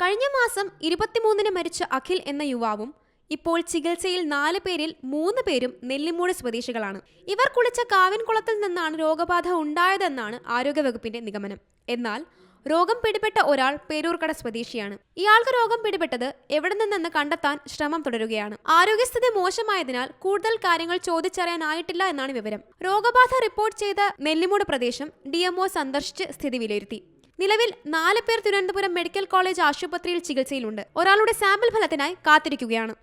കഴിഞ്ഞ മാസം ഇരുപത്തിമൂന്നിന് മരിച്ച അഖിൽ എന്ന യുവാവും ഇപ്പോൾ ചികിത്സയിൽ നാല് പേരിൽ മൂന്ന് പേരും നെല്ലിമൂട് സ്വദേശികളാണ്. ഇവർ കുളിച്ച കാവിൻകുളത്തിൽ നിന്നാണ് രോഗബാധ ഉണ്ടായതെന്നാണ് ആരോഗ്യവകുപ്പിന്റെ നിഗമനം. എന്നാൽ രോഗം പിടിപെട്ട ഒരാൾ പേരൂർക്കട സ്വദേശിയാണ്. ഇയാൾക്ക് രോഗം പിടിപെട്ടത് എവിടെ നിന്നെന്ന് കണ്ടെത്താൻ ശ്രമം തുടരുകയാണ്. ആരോഗ്യസ്ഥിതി മോശമായതിനാൽ കൂടുതൽ കാര്യങ്ങൾ ചോദിച്ചറിയാനായിട്ടില്ല എന്നാണ് വിവരം. രോഗബാധ റിപ്പോർട്ട് ചെയ്ത നെല്ലിമൂട് പ്രദേശം ഡി സന്ദർശിച്ച് സ്ഥിതി വിലയിരുത്തി. നിലവിൽ നാല് പേർ തിരുവനന്തപുരം മെഡിക്കൽ കോളേജ് ആശുപത്രിയിൽ ചികിത്സയിലുണ്ട്. ഒരാളുടെ സാമ്പിൾ ഫലത്തിനായി കാത്തിരിക്കുകയാണ്.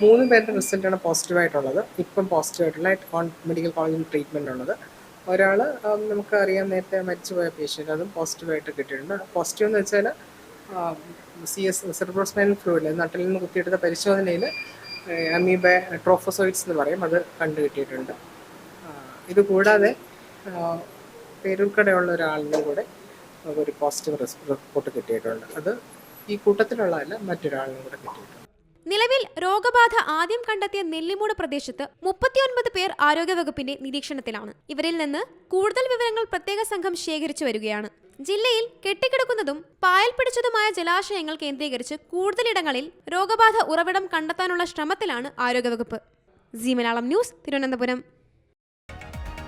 മൂന്ന് പേരുടെ റിസൾട്ടാണ് പോസിറ്റീവായിട്ടുള്ളത് ഇപ്പം പോസിറ്റീവ് ആയിട്ടുള്ള മെഡിക്കൽ കോളേജിൽ ട്രീറ്റ്മെന്റ് ഉള്ളത്. ഒരാൾ നമുക്ക് അറിയാം നേരത്തെ മരിച്ചുപോയ പേഷ്യന്റ് അതും പോസിറ്റീവായിട്ട് കിട്ടിയിട്ടുണ്ട്. പോസിറ്റീവ് എന്ന് വെച്ചാൽ സി എസ് സെർബ്രോസ്പൈനൽ ഫ്ലൂയിഡ് നട്ടിൽ നിന്ന് കുത്തിയെടുത്ത പരിശോധനയിൽ അമീബ ട്രോഫോസോയിഡ്സ് എന്ന് പറയും. അത് കണ്ടു കിട്ടിയിട്ടുണ്ട്. ഇതുകൂടാതെ ഇത് കൂടാതെ ഒരാളിനും കൂടെ ഒരു പോസിറ്റീവ് റിപ്പോർട്ട് കിട്ടിയിട്ടുണ്ട്. അത് ഈ കൂട്ടത്തിലുള്ളതല്ല മറ്റൊരാളിനും കൂടെ കിട്ടിയിട്ടുണ്ട്. നിലവിൽ രോഗബാധ ആദ്യം കണ്ടെത്തിയ നെല്ലിമൂട് പ്രദേശത്ത് മുപ്പത്തിയൊൻപത് പേർ ആരോഗ്യവകുപ്പിന്റെ നിരീക്ഷണത്തിലാണ്. ഇവരിൽ നിന്ന് കൂടുതൽ വിവരങ്ങൾ പ്രത്യേക സംഘം ശേഖരിച്ചു വരികയാണ്. ജില്ലയിൽ കെട്ടിക്കിടക്കുന്നതും പായൽ പിടിച്ചതുമായ ജലാശയങ്ങൾ കേന്ദ്രീകരിച്ച് കൂടുതലിടങ്ങളിൽ രോഗബാധ ഉറവിടം കണ്ടെത്താനുള്ള ശ്രമത്തിലാണ് ആരോഗ്യവകുപ്പ്. G Malayalam news Thiruvananthapuram.